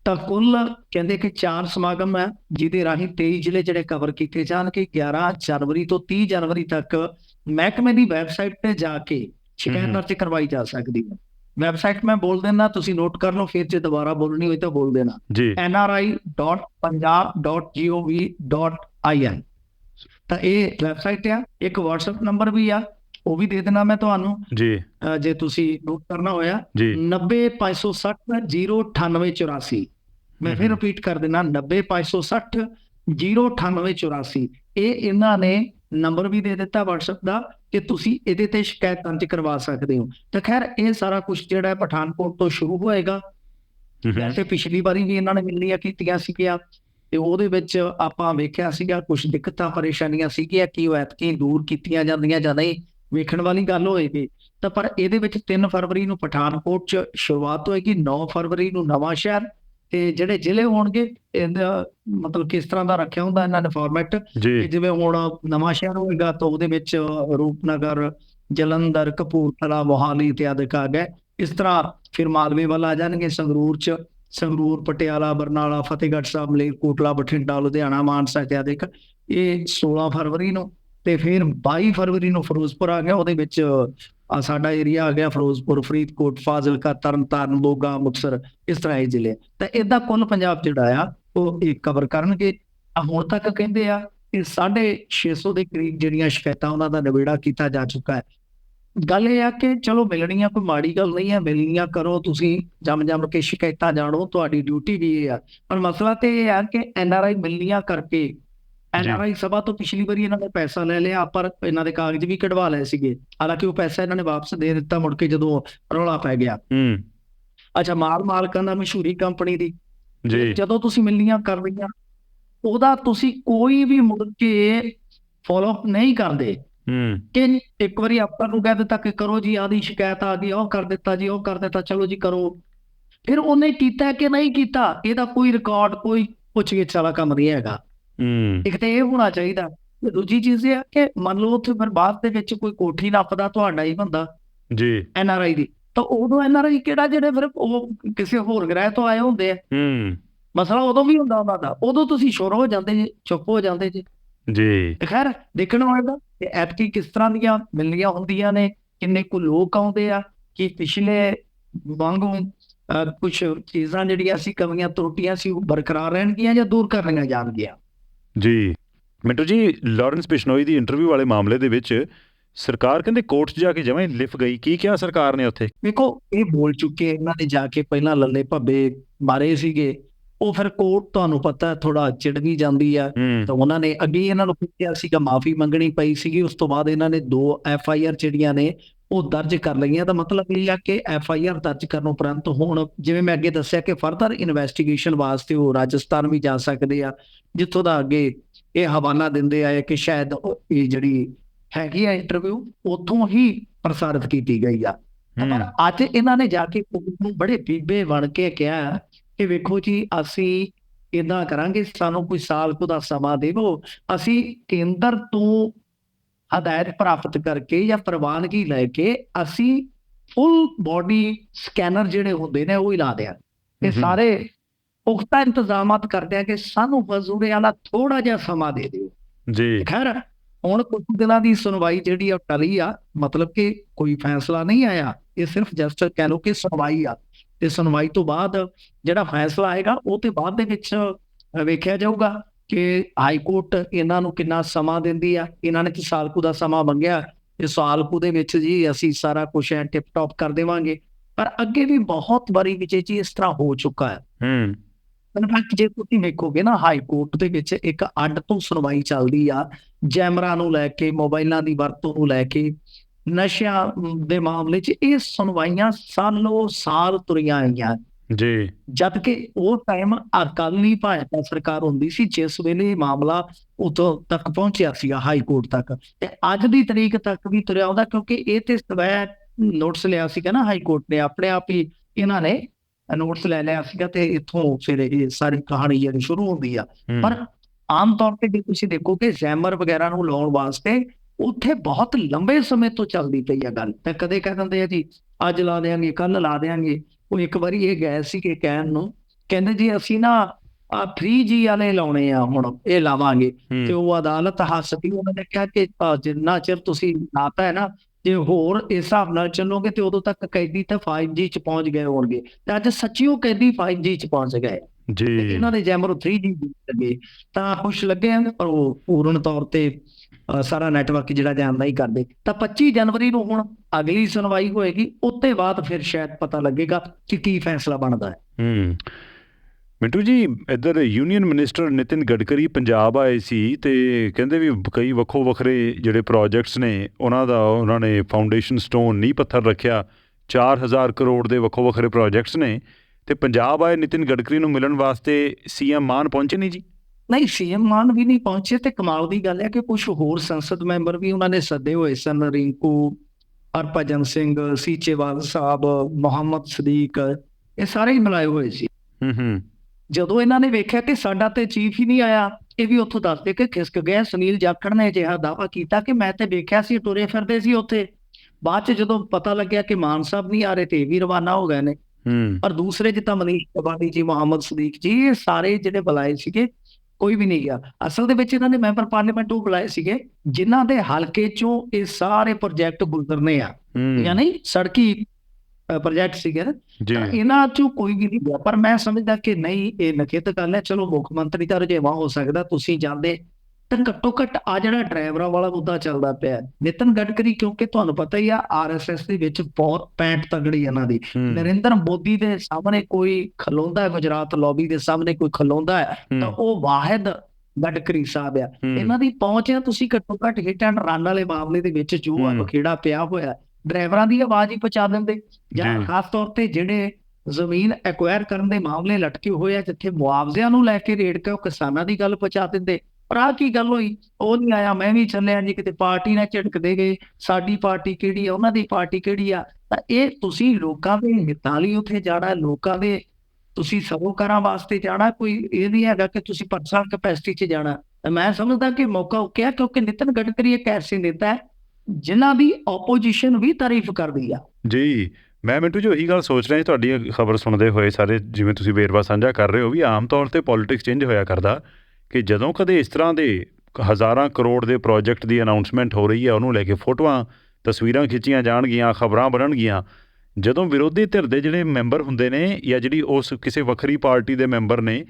ਤਾਂ ਕੁੱਲ ਕਹਿੰਦੇ ਕਿ ਚਾਰ ਸਮਾਗਮ ਹੈ ਜਿਹਦੇ ਰਾਹੀਂ 23 ਜ਼ਿਲ੍ਹੇ ਜਿਹੜੇ ਕਵਰ ਕੀਤੇ ਜਾਣਗੇ। 11 ਜਨਵਰੀ ਤੋਂ 30 ਜਨਵਰੀ ਤੱਕ ਮਹਿਕਮੇ ਦੀ ਵੈਬਸਾਈਟ ਤੇ ਜਾ ਕੇ ਸ਼ਿਕਾਇਤ। ਦਰਜ ਕਰਵਾਈ ਜਾ ਸਕਦੀ ਹੈ। ਵੈਬਸਾਈਟ ਮੈਂ ਬੋਲ ਦੇਣਾ ਤੁਸੀਂ ਨੋਟ ਕਰ ਲਓ ਫਿਰ ਜੇ ਦੁਬਾਰਾ ਬੋਲਣੀ ਹੋਈ ਤਾਂ ਬੋਲ ਦੇਣਾ। ਜੀ। Nri.punjab.go.in ਤਾਂ ਇਹ ਵੈਬਸਾਈਟ ਆ ਇੱਕ WhatsApp ਨੰਬਰ ਵੀ ਆ ਉਹ ਵੀ ਦੇ ਦੇਣਾ ਮੈਂ ਤੁਹਾਨੂੰ। ਜੀ। ਜੇ ਤੁਸੀਂ ਨੋਟ ਕਰਨਾ ਹੋਇਆ ਜੀ। 90560 ਮੈਂ ਫਿਰ। ਰਿਪੀਟ ਕਰ ਦੇਣਾ 90560 09884 ਇਹ ਇਹਨਾਂ ਨੇ ਨੰਬਰ ਵੀ ਦੇ ਦਿੱਤਾ WhatsApp ਦਾ ਕਿ ਤੁਸੀਂ ਇਹਦੇ ਤੇ ਸ਼ਿਕਾਇਤ ਦਰਜ ਕਰਵਾ ਸਕਦੇ ਹੋ। ਤਾਂ ਖੈਰ ਇਹ ਸਾਰਾ ਕੁਝ ਜਿਹੜਾ ਹੈ ਪਠਾਨਕੋਟ ਤੋਂ ਸ਼ੁਰੂ ਹੋਏਗਾ। ਵੈਸੇ ਪਿਛਲੀ ਵਾਰੀ ਵੀ ਇਹਨਾਂ ਨੇ ਮਿਲਣੀਆਂ ਕੀਤੀਆਂ ਸੀਗੀਆਂ ਤੇ ਉਹਦੇ ਵਿੱਚ ਆਪਾਂ ਵੇਖਿਆ ਸੀਗਾ ਕੁਝ ਦਿੱਕਤਾਂ ਪਰੇਸ਼ਾਨੀਆਂ ਸੀਗੀਆਂ ਕਿ ਉਹ ਐਤਕੀ ਦੂਰ ਕੀਤੀਆਂ ਜਾਂਦੀਆਂ ਜਾਂ ਨਹੀਂ। ਵੇਖਣ ਵਾਲੀ ਗੱਲ ਹੋਏਗੀ। ਤਾਂ ਪਰ ਇਹਦੇ ਵਿੱਚ 3 ਫਰਵਰੀ ਨੂੰ ਪਠਾਨਕੋਟ 'ਚ ਸ਼ੁਰੂਆਤ ਹੋਏਗੀ 9 ਫਰਵਰੀ ਨੂੰ ਨਵਾਂ ਸ਼ਹਿਰ ਤੇ ਜਿਹੜੇ ਜ਼ਿਲ੍ਹੇ ਹੋਣਗੇ ਇਹਦਾ ਮਤਲਬ ਕਿਸ ਤਰ੍ਹਾਂ ਦਾ ਰੱਖਿਆ ਹੁੰਦਾ ਇਹਨਾਂ ਨੇ ਫਾਰਮੈਟ ਕਿ ਜਿਵੇਂ ਹੁਣ ਨਵਾਂ ਸ਼ਹਿਰ ਹੋਏਗਾ ਤਾਂ ਉਹਦੇ ਵਿੱਚ ਰੂਪਨਗਰ ਜਲੰਧਰ ਕਪੂਰਥਲਾ ਮੋਹਾਲੀ ਇਤਿਆਦਿਕ ਆ ਗਏ। ਇਸ ਤਰ੍ਹਾਂ ਫਿਰ ਮਾਲਵੇ ਵੱਲ ਆ ਜਾਣਗੇ ਸੰਗਰੂਰ ਚ। ਸੰਗਰੂਰ ਪਟਿਆਲਾ ਬਰਨਾਲਾ ਫਤਿਹਗੜ੍ਹ ਸਾਹਿਬ ਮਲੇਰਕੋਟਲਾ ਬਠਿੰਡਾ ਲੁਧਿਆਣਾ ਮਾਨਸਾ ਇਤਿਆਦਿਕ ਇਹ 16 ਫਰਵਰੀ ਨੂੰ ਤੇ ਫਿਰ 22 ਫਰਵਰੀ ਨੂੰ ਫਿਰੋਜ਼ਪੁਰ ਆ ਗਿਆ, ਉਹਦੇ ਵਿੱਚ ਸਾਡਾ ਏਰੀਆ ਆ ਗਿਆ ਫਿਰੋਜ਼ਪੁਰ, ਫਰੀਦਕੋਟ, ਫਾਜ਼ਿਲਕਾ, ਤਰਨਤਾਰਨ, ਮੋਗਾ, ਮੁਕਤਸਰ, ਇਸ ਤਰ੍ਹਾਂ ਇਹ ਜ਼ਿਲ੍ਹੇ। ਤਾਂ ਇਦਾਂ ਕੁੱਲ ਪੰਜਾਬ ਜਿਹੜਾ ਆ, ਉਹ ਇਹ ਕਵਰ ਕਰਨਗੇ। ਹੁਣ ਤੱਕ ਕਹਿੰਦੇ ਆ ਕਿ 650 ਦੇ ਕਰੀਬ ਜਿਹੜੀਆਂ ਸ਼ਿਕਾਇਤਾਂ ਉਹਨਾਂ ਦਾ ਨਿਬੇੜਾ ਕੀਤਾ ਜਾ ਚੁੱਕਾ ਹੈ। ਗੱਲ ਇਹ ਆ ਕਿ ਚਲੋ ਮਿਲਣੀਆਂ ਕੋਈ ਮਾੜੀ ਗੱਲ ਨਹੀਂ ਹੈ, ਮਿਲਣੀਆਂ ਕਰੋ ਤੁਸੀਂ ਜਮ ਜਮ ਕੇ ਸ਼ਿਕਾਇਤਾਂ ਜਾਣੋ, ਤੁਹਾਡੀ ਡਿਊਟੀ ਵੀ ਇਹ ਆ। ਪਰ ਮਸਲਾ ਤੇ ਇਹ ਆ ਕਿ ਐਨਆਰਆਈ ਮਿਲਣੀਆਂ ਕਰਕੇ ਐਨਆਰਆਈ ਸਭਾ ਤੋਂ ਪਿਛਲੀ ਵਾਰੀ ਇਹਨਾਂ ਨੇ ਪੈਸਾ ਲੈ ਲਿਆ ਪਰ ਇਹਨਾਂ ਦੇ ਕਾਗਜ਼ ਵੀ ਕਢਵਾ ਲਏ ਸੀਗੇ। ਹਾਲਾਂਕਿ ਉਹ ਪੈਸਾ ਇਹਨਾਂ ਨੇ ਵਾਪਸ ਦੇ ਦਿੱਤਾ ਮੁੜ ਕੇ ਜਦੋਂ ਰੌਲਾ ਪੈ ਗਿਆ। ਹੂੰ। ਅੱਛਾ ਮਾਲ ਮਾਲਕਾਂ ਦਾ ਮਸ਼ਹੂਰੀ ਕੰਪਨੀ ਦੀ। ਜੀ। ਜਦੋਂ ਤੁਸੀਂ ਮਿਲਣੀਆਂ ਕਰ ਰਹੀਆਂ ਉਹਦਾ ਤੁਸੀਂ ਕੋਈ ਵੀ ਮੁੜ ਕੇ ਫਾਲੋ ਅਪ ਨਹੀਂ ਕਰਦੇ। ਹੂੰ। ਕਿ ਇੱਕ ਵਾਰੀ ਆਪਾਂ ਨੂੰ ਕਹਿ ਦਿੱਤਾ ਕਿ ਕਰੋ ਜੀ ਆਦੀ ਸ਼ਿਕਾਇਤ ਆ ਗਈ ਉਹ ਕਰ ਦਿੱਤਾ ਜੀ ਉਹ ਕਰ ਦਿੱਤਾ ਚਲੋ ਜੀ ਕਰੋ। ਫਿਰ ਉਹਨੇ ਕੀਤਾ ਕਿ ਨਹੀਂ ਕੀਤਾ? ਇਹਦਾ ਕੋਈ ਰਿਕਾਰਡ ਕੋਈ ਪੁੱਛਗਿੱਛ ਵਾਲਾ ਕੰਮ ਨਹੀਂ ਹੈਗਾ। ਇੱਕ ਤੇ ਇਹ ਹੋਣਾ ਚਾਹੀਦਾ ਤੇ ਦੂਜੀ ਚੀਜ਼ ਇਹ ਆ ਕਿ ਮੰਨ ਲਓ ਉੱਥੇ ਫਿਰ ਬਾਅਦ ਦੇ ਵਿੱਚ ਕੋਈ ਕੋਠੀ ਨੱਪਦਾ ਤੁਹਾਡਾ ਹੀ ਬੰਦਾ ਜੀ। ਐਨਆਰਆਈ ਦੀ ਤਾਂ ਉਦੋਂ ਐਨਆਰਆਈ ਕਿਹੜਾ ਜਿਹੜੇ ਫਿਰ ਉਹ ਕਿਸੇ ਹੋਰ ਗ੍ਰਹਿ ਤੋਂ ਆਏ ਹੁੰਦੇ ਆ। ਹੂੰ। ਮਸਲਾ ਉਦੋਂ ਵੀ ਹੁੰਦਾ ਉਹਨਾਂ ਦਾ ਉਦੋਂ ਤੁਸੀਂ ਸ਼ੁਰੂ ਹੋ ਜਾਂਦੇ ਜੀ ਚੁੱਪ ਹੋ ਜਾਂਦੇ ਜੀ। ਜੀ। ਤੇ ਖੈਰ ਦੇਖਣਾ ਹੋਏਗਾ ਕਿ ਐਤਕੀ ਕਿਸ ਤਰ੍ਹਾਂ ਦੀਆਂ ਮਿਲਣੀਆਂ ਹੁੰਦੀਆਂ ਨੇ ਕਿੰਨੇ ਕੁ ਲੋਕ ਆਉਂਦੇ ਆ ਕਿ ਪਿਛਲੇ ਵਾਂਗੂ ਕੁਝ ਚੀਜ਼ਾਂ ਜਿਹੜੀਆਂ ਸੀ ਕਮੀਆਂ ਤਰੁੱਟੀਆਂ ਸੀ ਉਹ ਬਰਕਰਾਰ ਰਹਿਣਗੀਆਂ ਜਾਂ ਦੂਰ ਕਰ ਲਈਆਂ ਜਾਣਗੀਆਂ। ਜੀ। ਮਿੰਟੂ ਜੀ ਲਾਰੈਂਸ ਬਿਸ਼ਨੋਈ ਦੀ ਇੰਟਰਵਿਊ ਵਾਲੇ ਮਾਮਲੇ ਦੇ ਵਿੱਚ ਸਰਕਾਰ ਕਹਿੰਦੇ ਕੋਰਟ 'ਚ ਜਾ ਕੇ ਜਮਾਂ ਲਿਫ ਗਈ। ਕੀ ਕਿਹਾ ਸਰਕਾਰ ਨੇ ਉੱਥੇ? ਵੇਖੋ ਇਹ ਬੋਲ ਚੁੱਕੇ ਇਹਨਾਂ ਨੇ ਜਾ ਕੇ ਪਹਿਲਾਂ ਲੱਲੇ ਭੱਬੇ ਮਾਰੇ ਸੀਗੇ। ਉਹ ਫਿਰ ਕੋਰਟ ਤੁਹਾਨੂੰ ਪਤਾ ਥੋੜਾ ਚਿੜ ਵੀ ਜਾਂਦੀ ਆ। ਤਾਂ ਉਹਨਾਂ ਨੇ ਅੱਗੇ ਇਹਨਾਂ ਨੂੰ ਪੁੱਛਿਆ ਸੀਗਾ ਮਾਫੀ ਮੰਗਣੀ ਪਈ ਸੀਗੀ। ਉਸ ਤੋਂ ਬਾਅਦ ਇਹਨਾਂ ਨੇ ਦੋ ਐਫ ਆਈ ਆਰ ਜਿਹੜੀਆਂ ਨੇ ਉਹ ਦਰਜ ਕਰ ਲਈਆਂ ਤਾਂ ਮਤਲਬ ਇਹ ਆ ਕਿ ਐਫ ਆਈ ਆਰ ਦਰਜ ਕਰਨ ਉਪਰੰਤ ਹੁਣ ਜਿਵੇਂ ਮੈਂ ਅੱਗੇ ਦੱਸਿਆ ਕਿ ਫਰਦਰ ਇਨਵੈਸਟੀਗੇਸ਼ਨ ਵਾਸਤੇ ਉਹ ਰਾਜਸਥਾਨ ਵੀ ਜਾ ਸਕਦੇ ਆ ਜਿੱਥੋਂ ਦਾ ਅੱਗੇ ਇਹ ਹਵਾਲਾ ਦਿੰਦੇ ਆਏ ਕਿ ਸ਼ਾਇਦ ਇਹ ਜਿਹੜੀ ਹੈਗੀ ਆ ਇੰਟਰਵਿਊ ਉੱਥੋਂ ਹੀ ਪ੍ਰਸਾਰਿਤ ਕੀਤੀ ਗਈ ਆ। ਅੱਜ ਇਹਨਾਂ ਨੇ ਜਾ ਕੇ ਨੂੰ ਬੜੇ ਬੀਬੇ ਬਣ ਕੇ ਕਿਹਾ ਕਿ ਵੇਖੋ ਜੀ ਅਸੀਂ ਇਦਾਂ ਕਰਾਂਗੇ ਸਾਨੂੰ ਕੋਈ ਸਾਲ ਕੁ ਦਾ ਸਮਾਂ ਦੇਵੋ ਅਸੀਂ ਕੇਂਦਰ ਤੋਂ ਹਦਾਇਤ ਪ੍ਰਾਪਤ ਕਰਕੇ ਜਾਂ ਪ੍ਰਵਾਨਗੀ ਲੈ ਕੇ ਅਸੀਂ ਫੁੱਲ ਬਾਡੀ ਸਕੈਨਰ ਜਿਹੜੇ ਹੁੰਦੇ ਨੇ ਉਹ ਹੀ ਲਾ ਦਿਆਂ। ਇਹ। ਸਾਰੇ ਪੁਖਤਾ ਇੰਤਜ਼ਾਮਾਤ ਕਰਦੇ ਆ ਕਿ ਸਾਨੂੰ ਮਜ਼ਦੂਰੇ ਵਾਲਾ ਥੋੜਾ ਜਿਹਾ ਸਮਾਂ ਦੇ ਦਿਓ। ਜੀ। ਖੈਰ ਹੁਣ ਕੁਝ ਦਿਨਾਂ ਦੀ ਸੁਣਵਾਈ ਜਿਹੜੀ ਆ ਟਲੀ ਆ ਮਤਲਬ ਕਿ ਕੋਈ ਫੈਸਲਾ ਨਹੀਂ ਆਇਆ। ਇਹ ਸਿਰਫ ਜਸਟ ਕਹਿ ਲਓ ਕਿ ਸੁਣਵਾਈ ਆ। ਤੇ ਸੁਣਵਾਈ ਤੋਂ ਬਾਅਦ ਜਿਹੜਾ ਫੈਸਲਾ ਆਏਗਾ ਉਹ ਤੇ ਬਾਅਦ ਦੇ ਵਿੱਚ ਵੇਖਿਆ ਜਾਊਗਾ। ਕਿ ਹਾਈ ਕੋਰਟ ਇਹਨਾਂ ਨੂੰ ਕਿੰਨਾ ਸਮਾਂ ਦਿੰਦੀ ਆ ਇਹਨਾਂ ਨੇ ਕਿ ਸਾਲ ਕੁ ਦਾ ਸਮਾਂ ਮੰਗਿਆ ਤੇ ਸਾਲ ਕੁ ਦੇ ਵਿੱਚ ਜੀ ਅਸੀਂ ਸਾਰਾ ਕੁਝ ਐ ਟਿਪ ਟੌਪ ਕਰ ਦੇਵਾਂਗੇ। ਪਰ ਅੱਗੇ ਵੀ ਬਹੁਤ ਵਾਰੀ ਵਿੱਚ ਜੀ ਇਸ ਤਰ੍ਹਾਂ ਹੋ ਚੁੱਕਾ ਹੈ। ਹੂੰ। ਇਨਫੈਕਟ ਜੇ ਤੁਸੀਂ ਵੇਖੋਗੇ ਨਾ ਹਾਈ ਕੋਰਟ ਦੇ ਵਿੱਚ ਇੱਕ ਅੱਡ ਤੋਂ ਸੁਣਵਾਈ ਚੱਲਦੀ ਆ ਜੈਮਰਾ ਨੂੰ ਲੈ ਕੇ ਮੋਬਾਈਲਾਂ ਦੀ ਵਰਤੋਂ ਨੂੰ ਲੈ ਕੇ ਨਸ਼ਿਆਂ ਦੇ ਮਾਮਲੇ 'ਚ ਇਹ ਸੁਣਵਾਈਆਂ ਸਾਲੋ ਸਾਲ ਤੁਰੀਆਂ ਆਈਆਂ। ਜੀ। ਜਦ ਕਿ ਉਹ ਟਾਈਮ ਅਕਾਲੀ ਭਾਜਪਾ ਸਰਕਾਰ ਹੁੰਦੀ ਸੀ ਜਿਸ ਵੇਲੇ ਇਹ ਮਾਮਲਾ ਉਤੋਂ ਤੱਕ ਪਹੁੰਚਿਆ ਸੀਗਾ ਹਾਈ ਕੋਰਟ ਤੱਕ। ਤੇ ਅੱਜ ਦੀ ਤਰੀਕ ਤੱਕ ਵੀ ਤੁਰਿਆ ਆਉਂਦਾ ਕਿਉਂਕਿ ਇਹ ਤੇ ਸਵੈ ਨੋਟਿਸ ਲਿਆ ਸੀਗਾ ਨਾ ਹਾਈ ਕੋਰਟ ਨੇ ਆਪਣੇ ਆਪ ਹੀ ਇਹਨਾਂ ਨੇ ਨੋਟਿਸ ਲੈ ਲਿਆ ਸੀਗਾ ਤੇ ਇੱਥੋਂ ਫਿਰ ਇਹ ਸਾਰੀ ਕਹਾਣੀ ਜਿਹੜੀ ਸ਼ੁਰੂ ਹੁੰਦੀ ਆ। ਪਰ ਆਮ ਤੌਰ ਤੇ ਜੇ ਤੁਸੀਂ ਦੇਖੋ ਕਿ ਜੈਮਰ ਵਗੈਰਾ ਨੂੰ ਲਾਉਣ ਵਾਸਤੇ ਉੱਥੇ ਬਹੁਤ ਲੰਬੇ ਸਮੇਂ ਤੋਂ ਚੱਲਦੀ ਪਈ ਆ ਗੱਲ। ਤੇ ਕਦੇ ਕਹਿ ਦਿੰਦੇ ਆ ਜੀ ਅੱਜ ਲਾ ਦੇਾਂਗੇ ਕੱਲ ਲਾ ਦੇਾਂਗੇ ਉਹ ਇੱਕ ਵਾਰੀ ਇਹ ਗਏ ਸੀ ਕਿ ਕਹਿਣ ਨੂੰ ਕਹਿੰਦੇ ਜੀ ਅਸੀਂ ਨਾ ਆ 3G ਵਾਲੇ ਲਾਉਣੇ ਆ ਹੁਣ ਇਹ ਲਾਵਾਂਗੇ। ਤੇ ਉਹ ਅਦਾਲਤ ਹੱਸਦੀ ਉਹਨਾਂ ਨੇ ਕਿਹਾ ਕਿ ਜਿੰਨਾ ਚਿਰ ਤੁਸੀਂ ਲਾਤਾ ਹੈ ਨਾ ਜੇ ਹੋਰ ਇਸ ਹਿਸਾਬ ਨਾਲ ਚੱਲੋਗੇ ਤੇ ਉਦੋਂ ਤੱਕ ਕੈਦੀ ਤਾਂ 5G ਚ ਪਹੁੰਚ ਗਏ ਹੋਣਗੇ। ਤੇ ਅੱਜ ਸੱਚੀਓ ਕੈਦੀ 5G ਚ ਪਹੁੰਚ ਗਏ। ਜੀ। ਇਹਨਾਂ ਦੇ ਜੈਮਰ 3G ਲੱਗੇ ਤਾਂ ਖੁਸ਼ ਲੱਗੇ ਪਰ ਉਹ ਪੂਰਨ ਤੌਰ ਤੇ ਸਾਰਾ ਨੈਟਵਰਕ ਜਿਹੜਾ ਜਾਂਦਾ ਹੀ ਕਰਦੇ ਤਾਂ 25 ਜਨਵਰੀ ਨੂੰ ਹੁਣ ਅਗਲੀ ਸੁਣਵਾਈ ਹੋਏਗੀ, ਉੱਤੇ ਬਾਅਦ ਫਿਰ ਸ਼ਾਇਦ ਪਤਾ ਲੱਗੇਗਾ ਕਿ ਕੀ ਫੈਸਲਾ ਬਣਦਾ ਹੈ। ਹੂੰ। ਮਿੰਟੂ ਜੀ, ਇੱਧਰ ਯੂਨੀਅਨ ਮਿਨਿਸਟਰ ਨਿਤਿਨ ਗਡਕਰੀ ਪੰਜਾਬ ਆਏ ਸੀ ਤੇ ਕਹਿੰਦੇ ਵੀ ਕਈ ਵੱਖੋ ਵੱਖਰੇ ਜਿਹੜੇ ਪ੍ਰੋਜੈਕਟਸ ਨੇ, ਉਹਨਾਂ ਦਾ ਉਹਨਾਂ ਨੇ ਫਾਊਂਡੇਸ਼ਨ ਸਟੋਨ ਨੀਂਹ ਪੱਥਰ ਰੱਖਿਆ 4000 ਕਰੋੜ ਦੇ ਵੱਖੋ ਵੱਖਰੇ ਪ੍ਰੋਜੈਕਟਸ ਨੇ ਤੇ ਪੰਜਾਬ ਆਏ ਨਿਤਿਨ ਗਡਕਰੀ ਨੂੰ ਮਿਲਣ ਵਾਸਤੇ ਸੀਐਮ ਮਾਨ ਪਹੁੰਚੇ ਨਹੀਂ ਜੀ। ਨਹੀਂ ਸੀਐਮ ਮਾਨ ਵੀ ਨਹੀਂ ਪਹੁੰਚੇ ਤੇ ਕਮਾਲ ਦੀ ਗੱਲ ਹੈ ਕਿ ਕੁਝ ਹੋਰ ਸੰਸਦ ਮੈਂਬਰ ਵੀ ਉਹਨਾਂ ਨੇ ਸੱਦੇ ਹੋਏ ਸਨ ਰਿੰਕੂ ਹਰਭਜਨ ਸਿੰਘ ਸੀਚੇਵਾਲ ਸਾਹਿਬ ਮੁਹੰਮਦ ਸਦੀਕ ਇਹ ਸਾਰੇ ਹੀ ਮਿਲਾਏ ਹੋਏ ਸੀ। ਹੂੰ ਹੂੰ। ਜਦੋਂ ਇਹਨਾਂ ਨੇ ਵੇਖਿਆ ਕਿ ਸਾਡਾ ਤੇ ਚੀਫ ਹੀ ਨਹੀਂ ਆਇਆ ਇਹ ਵੀ ਉੱਥੋਂ ਦੱਸਦੇ ਕਿ ਖਿਸਕ ਗਏ। ਸੁਨੀਲ ਜਾਖੜ ਨੇ ਅਜਿਹਾ ਦਾਵਾ ਕੀਤਾ ਕਿ ਮੈਂ ਤੇ ਵੇਖਿਆ ਸੀ ਟੁਰੇ ਫਿਰਦੇ ਸੀ ਉੱਥੇ। ਬਾਅਦ ਚ ਜਦੋਂ ਪਤਾ ਲੱਗਿਆ ਕਿ ਮਾਨ ਸਾਹਿਬ ਨਹੀਂ ਆ ਰਹੇ ਤੇ ਵੀ ਰਵਾਨਾ ਹੋ ਗਏ ਨੇ। ਹੂੰ। ਪਰ ਦੂਸਰੇ ਜਿੱਦਾਂ ਮਨੀਸ਼ ਤਿਵਾੜੀ ਜੀ ਮੁਹੰਮਦ ਸਦੀਕ ਜੀ ਇਹ ਸਾਰੇ ਜਿਹੜੇ ਬੁਲਾਏ ਸੀਗੇ ਕੋਈ ਵੀ ਨਹੀਂ ਗਿਆ ਅਸਲ ਦੇ ਵਿੱਚ ਇਹਨਾਂ ਨੇ ਮੈਂਬਰ ਪਾਰਲੀਮੈਂਟ ਉਹ ਬੁਲਾਏ ਸੀਗੇ ਜਿਨ੍ਹਾਂ ਦੇ ਹਲਕੇ ਚੋਂ ਇਹ ਸਾਰੇ ਪ੍ਰੋਜੈਕਟ ਗੁਜ਼ਰਨੇ ਆ। ਯਾਨੀ ਸੜਕੀ ਪ੍ਰੋਜੈਕਟ ਸੀਗੇ ਜੀ। ਤਾਂ ਇਹਨਾਂ ਚੋਂ ਕੋਈ ਵੀ ਨਹੀਂ ਗਿਆ। ਪਰ ਮੈਂ ਸਮਝਦਾ ਕਿ ਨਹੀਂ ਇਹ ਨਖੇਤ ਗੱਲ ਹੈ ਚਲੋ ਮੁੱਖ ਮੰਤਰੀ ਦਾ ਰੁਝੇਵਾਂ ਹੋ ਸਕਦਾ। ਤੁਸੀਂ ਜਾਂਦੇ ਤਾਂ ਘੱਟੋ ਘੱਟ ਆ ਜਿਹੜਾ ਡਰਾਈਵਰਾਂ ਵਾਲਾ ਮੁੱਦਾ ਚੱਲਦਾ ਪਿਆ। ਨਿਤਨ ਗਡਕਰੀ ਕਿਉਂਕਿ ਤੁਹਾਨੂੰ ਪਤਾ ਹੀ ਆ ਆਰਐਸਐਸ ਦੇ ਵਿੱਚ ਬਹੁਤ ਪੈਂਟ ਤਗੜੀ ਇਹਨਾਂ ਦੀ। ਨਰਿੰਦਰ ਮੋਦੀ ਦੇ ਸਾਹਮਣੇ ਕੋਈ ਖਲੋਂਦਾ ਹੈ ਗੁਜਰਾਤ ਲੌਬੀ ਦੇ ਸਾਹਮਣੇ ਕੋਈ ਖਲੋਂਦਾ ਹੈ ਤਾਂ ਉਹ ਵਾਹਿਦ ਗਡਕਰੀ ਸਾਹਿਬ ਆ। ਇਹਨਾਂ ਦੀ ਪਹੁੰਚ ਆ ਤੁਸੀਂ ਘੱਟੋ ਘੱਟ ਹਿੱਟ ਐਂਡ ਰਨ ਵਾਲੇ ਮਾਮਲੇ ਦੇ ਵਿੱਚ ਜੋ ਆ ਹੂੰ। ਬਖੇੜਾ ਪਿਆ ਹੋਇਆ। ਡਰਾਈਵਰਾਂ ਦੀ ਆਵਾਜ਼ ਹੀ ਪਹੁੰਚਾ ਦਿੰਦੇ। ਜਾਂ। ਖਾਸ ਤੌਰ ਤੇ ਜਿਹੜੇ ਜ਼ਮੀਨ ਐਕਵਾਇਰ ਕਰਨ ਦੇ ਮਾਮਲੇ ਲਟਕੇ ਹੋਏ ਆ ਜਿੱਥੇ ਮੁਆਵਜ਼ਿਆਂ ਨੂੰ ਲੈ ਕੇ ਰੇੜ ਕੇ ਉਹ ਕਿਸਾਨਾਂ ਦੀ ਗੱਲ ਪਹੁੰਚਾ ਦਿੰਦੇ। ਪਰ ਆ ਕੀ ਗੱਲ ਹੋਈ? ਉਹ ਨਹੀਂ ਆਇਆ, ਮੈਂ ਵੀ ਚੱਲਿਆ ਜੀ ਕਿਤੇ ਪਾਰਟੀ ਨਾਲ ਝਿੜਕਦੇ ਗਏ। ਸਾਡੀ ਪਾਰਟੀ ਕਿਹੜੀ ਆ? ਉਹਨਾਂ ਦੀ ਪਾਰਟੀ ਕਿਹੜੀ ਆ? ਤਾਂ ਇਹ ਤੁਸੀਂ ਲੋਕਾਂ ਦੇ ਹਿੱਤਾਂ ਲਈ ਉੱਥੇ ਜਾਣਾ, ਲੋਕਾਂ ਦੇ ਤੁਸੀਂ ਸਭੋਕਾਰਾਂ ਵਾਸਤੇ ਜਾਣਾ, ਕੋਈ ਇਹ ਨਹੀਂ ਹੈਗਾ ਕਿ ਤੁਸੀਂ ਪਰਸਨਲ ਕਪੈਸਿਟੀ 'ਚ ਜਾਣਾ। ਮੈਂ ਸਮਝਦਾ ਕਿ ਮੌਕਾ ਉਹ ਕਿਹਾ ਕਿਉਂਕਿ ਨਿਤਨ ਗਡਕਰੀ ਇੱਕ ਐਸੇ ਨੇਤਾ ਹੈ, ਜਿਨ੍ਹਾਂ ਦੀ ਆਪੋਜੀਸ਼ਨ ਵੀ ਤਾਰੀਫ ਕਰਦੀ ਆ। ਜੀ, ਮੈਂ ਮਿੰਟੂ ਜੀ ਉਹੀ ਗੱਲ ਸੋਚ ਰਿਹਾ ਤੁਹਾਡੀ ਖਬਰ ਸੁਣਦੇ ਹੋਏ ਸਾਰੇ ਜਿਵੇਂ ਤੁਸੀਂ ਵੇਰਵਾ ਸਾਂਝਾ ਕਰ ਰਹੇ ਹੋ ਵੀ ਆਮ ਤੌਰ ਤੇ ਪੋਲਿਟਿਕਸ ਚੇਂਜ ਹੋਇਆ ਕਰਦਾ। ਕਿ ਜਦੋਂ ਕਦੇ ਇਸ ਤਰ੍ਹਾਂ ਦੇ ਹਜ਼ਾਰਾਂ ਕਰੋੜ ਦੇ ਪ੍ਰੋਜੈਕਟ ਦੀ ਅਨਾਉਂਸਮੈਂਟ ਹੋ ਰਹੀ ਹੈ ਉਹਨੂੰ ਲੈ ਕੇ ਫੋਟੋਆਂ ਤਸਵੀਰਾਂ ਖਿੱਚੀਆਂ ਜਾਣਗੀਆਂ ਖਬਰਾਂ ਬਣਨਗੀਆਂ ਜਦੋਂ ਵਿਰੋਧੀ ਧਿਰ ਦੇ ਜਿਹੜੇ ਮੈਂਬਰ ਹੁੰਦੇ ਨੇ ਜਾਂ ਜਿਹੜੀ ਉਸ ਕਿਸੇ ਵੱਖਰੀ ਪਾਰਟੀ ਦੇ ਮੈਂਬਰ ਨੇ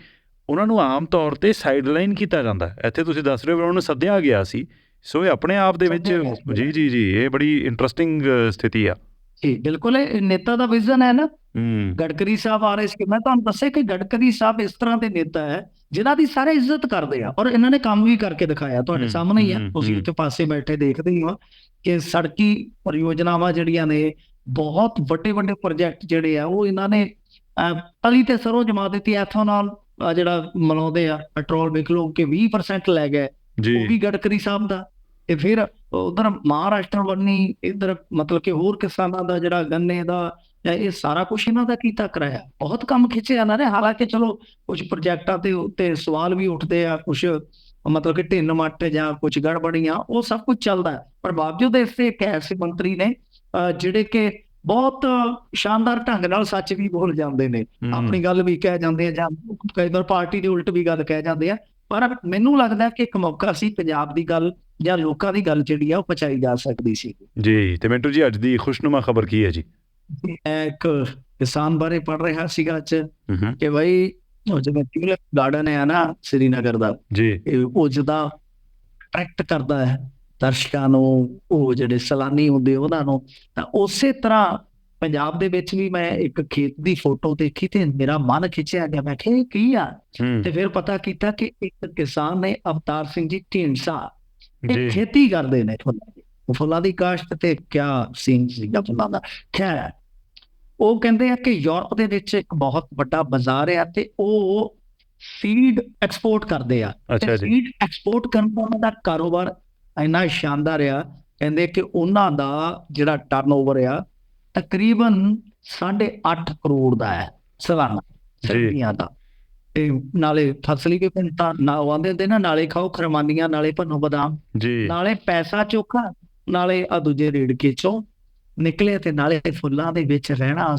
ਉਹਨਾਂ ਨੂੰ ਆਮ ਤੌਰ ਤੇ ਸਾਈਡਲਾਈਨ ਕੀਤਾ ਜਾਂਦਾ ਹੈ। ਇੱਥੇ ਤੁਸੀਂ ਦੱਸ ਰਹੇ ਹੋ ਉਹਨਾਂ ਨੂੰ ਸੱਦਿਆ ਗਿਆ ਸੀ ਸੋ ਇਹ ਆਪਣੇ ਆਪ ਦੇ ਵਿੱਚ। ਜੀ ਜੀ ਜੀ ਇਹ ਬੜੀ ਇੰਟਰਸਟਿੰਗ ਸਥਿਤੀ ਆ ਜੀ ਬਿਲਕੁਲ ਇਹ ਨੇਤਾ ਦਾ ਵਿਜ਼ਨ ਹੈ ਨਾ। ਹੂੰ। ਗਡਕਰੀ ਸਾਹਿਬ ਆ ਰਹੇ ਸੀ। ਮੈਂ ਤੁਹਾਨੂੰ ਦੱਸਿਆ ਕਿ ਗਡਕਰੀ ਸਾਹਿਬ ਇਸ ਤਰ੍ਹਾਂ ਦੇ ਨੇਤਾ ਹੈ ਜਿਨ੍ਹਾਂ ਦੀ ਸਾਰੇ ਇੱਜ਼ਤ ਕਰਦੇ ਆ ਔਰ ਇਹਨਾਂ ਨੇ ਕੰਮ ਵੀ ਕਰਕੇ ਦਿਖਾਇਆ। ਤੁਹਾਡੇ ਸਾਹਮਣੇ ਹੀ ਆ। ਤੁਸੀਂ। ਉੱਥੇ ਪਾਸੇ ਬੈਠੇ ਦੇਖਦੇ ਹੀ ਹੋ ਕਿ ਸੜਕੀ ਪਰਿਯੋਜਨਾਵਾਂ ਜਿਹੜੀਆਂ ਨੇ ਬਹੁਤ ਵੱਡੇ ਵੱਡੇ ਪ੍ਰੋਜੈਕਟ ਜਿਹੜੇ ਆ ਉਹ ਇਹਨਾਂ ਨੇ ਤਲੀ ਤੇ ਸਰੋਂ ਜਮਾ ਦਿੱਤੀ। ਐਥੋਨਲ ਜਿਹੜਾ ਮਲਾਉਂਦੇ ਆ ਪੈਟਰੋਲ ਵੇਖ ਲਓ ਕਿ 20% ਲੈ ਗਏ। ਉਹ ਵੀ ਗਡਕਰੀ ਸਾਹਿਬ ਦਾ। ਤੇ ਫਿਰ ਉਧਰ ਮਹਾਰਾਸ਼ਟਰ ਬੰਨੀ ਇਧਰ ਮਤਲਬ ਕਿ ਹੋਰ ਕਿਸਾਨਾਂ ਦਾ ਜਿਹੜਾ ਗੰਨੇ ਦਾ ਇਹ ਸਾਰਾ ਕੁਝ ਇਹਨਾਂ ਦਾ ਕੀਤਾ ਕਰਾਇਆ। ਬਹੁਤ ਕੰਮ ਖਿੱਚਿਆ ਇਹਨਾਂ ਨੇ। ਹਾਲਾਂਕਿ ਚਲੋ ਕੁਝ ਪ੍ਰੋਜੈਕਟਾਂ ਤੇ ਉੱਤੇ ਸਵਾਲ ਵੀ ਉੱਠਦੇ ਆ ਕੁਝ ਮਤਲਬ ਕਿ ਢਿੰਨ ਮੱਟ ਜਾਂ ਕੁਝ ਗੜਬੜੀਆਂ ਉਹ ਸਭ ਕੁਝ ਚੱਲਦਾ। ਪਰ ਬਾਵਜੂਦ ਇਸ ਤੇ ਇੱਕ ਐਸੇ ਮੰਤਰੀ ਨੇ ਜਿਹੜੇ ਕਿ ਬਹੁਤ ਸ਼ਾਨਦਾਰ ਢੰਗ ਨਾਲ ਸੱਚ ਵੀ ਬੋਲ ਜਾਂਦੇ ਨੇ। ਆਪਣੀ ਗੱਲ ਵੀ ਕਹਿ ਜਾਂਦੇ ਆ ਜਾਂ ਕਈ ਵਾਰ ਪਾਰਟੀ ਦੇ ਉਲਟ ਵੀ ਗੱਲ ਕਹਿ ਜਾਂਦੇ ਆ। ਪਰ ਮੈਨੂੰ ਲੱਗਦਾ ਕਿ ਇੱਕ ਮੌਕਾ ਸੀ ਪੰਜਾਬ ਦੀ ਗੱਲ ਜਾਂ ਲੋਕਾਂ ਦੀ ਗੱਲ ਜਿਹੜੀ ਆ ਉਹ ਪਹੁੰਚਾਈ ਜਾ ਸਕਦੀ ਸੀ। ਜੀ ਤੇ ਮਿੰਟੂ ਜੀ ਅੱਜ ਦੀ ਖੁਸ਼ਨੁਮਾ ਖਬਰ ਕੀ ਹੈ ਜੀ? ਇੱਕ ਕਿਸਾਨ ਬਾਰੇ ਪੜ ਰਿਹਾ ਸੀਗਾ ਅੱਜ ਕਿ ਬਈ ਉਹ ਜਿਵੇਂ ਟਿਊਲਿਪ ਗਾਰਡਨ ਹੈ ਨਾ ਸ੍ਰੀਨਗਰ ਦਾ ਜੀ। ਉਹ ਜਿਹਦਾ ਅਟਰੈਕਟ ਕਰਦਾ ਹੈ ਦਰਸ਼ਕਾਂ ਨੂੰ ਉਹ ਜਿਹੜੇ ਸੈਲਾਨੀ ਹੁੰਦੇ ਉਹਨਾਂ ਨੂੰ ਤਾਂ ਉਸੇ ਤਰ੍ਹਾਂ ਪੰਜਾਬ ਦੇ ਵਿੱਚ ਵੀ ਮੈਂ ਇੱਕ ਖੇਤ ਦੀ ਫੋਟੋ ਦੇਖੀ ਤੇ ਮੇਰਾ ਮਨ ਖਿੱਚਿਆ ਗਿਆ। ਮੈਂ ਕਿਹਾ ਕੀ ਆ? ਤੇ ਫਿਰ ਪਤਾ ਕੀਤਾ ਕਿ ਇੱਕ ਕਿਸਾਨ ਨੇ ਅਵਤਾਰ ਸਿੰਘ ਜੀ ਢੀਂਡਸਾ ਜੀ। ਖੇਤੀ ਕਰਦੇ ਨੇ ਫੁੱਲਾਂ ਦੀ। ਉਹ ਫੁੱਲਾਂ ਦੀ ਕਾਸ਼ਤ ਤੇ ਕਿਆ ਸੀਨ ਸੀਗਾ ਫੁੱਲਾਂ ਦਾ? ਖੈਰ ਉਹ ਕਹਿੰਦੇ ਆ ਕਿ ਯੂਰਪ ਦੇ ਵਿੱਚ ਇੱਕ ਬਹੁਤ ਵੱਡਾ ਬਾਜ਼ਾਰ ਆ ਤੇ ਉਹ ਫੀਡ ਐਕਸਪੋਰਟ ਕਰਦੇ ਆ। ਜੀ। ਫੀਡ ਐਕਸਪੋਰਟ ਕਰਨ ਦਾ ਉਹਨਾਂ ਦਾ ਕਾਰੋਬਾਰ ਇੰਨਾ ਸ਼ਾਨਦਾਰ ਆ ਕਹਿੰਦੇ ਕਿ ਉਹਨਾਂ ਦਾ ਜਿਹੜਾ ਟਰਨਓਵਰ ਆ ਤਕਰੀਬਨ 8.5 ਕਰੋੜ ਦਾ ਹੈ ਸਾਲਾਨਾ ਜੀ। ਸਰਦੀਆਂ ਦਾ। ਤੇ ਨਾਲੇ ਫਸਲੀ ਵੀ ਤਾਂ ਨਾ ਆਉਂਦੇ ਹੁੰਦੇ ਨਾ ਨਾਲੇ ਖਾਓ ਖਰਮਾਨੀਆਂ ਨਾਲੇ ਭੰਨੋ ਬਦਾਮ। ਜੀ। ਨਾਲੇ ਪੈਸਾ ਚੋਖਾ ਨਾਲੇ ਆ ਦੂਜੇ ਰੇੜਕੇ ਚੋਂ ਨਿਕਲੇ ਤੇ ਨਾਲੇ ਫੁੱਲਾਂ ਦੇ ਵਿੱਚ ਰਹਿਣਾ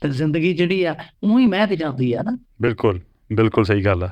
ਤੇ ਜ਼ਿੰਦਗੀ ਜਿਹੜੀ ਆ ਉਹੀ ਮਹਿਕ ਜਾਂਦੀ ਆ ਨਾ। ਬਿਲਕੁਲ ਬਿਲਕੁਲ ਸਹੀ ਗੱਲ ਆ।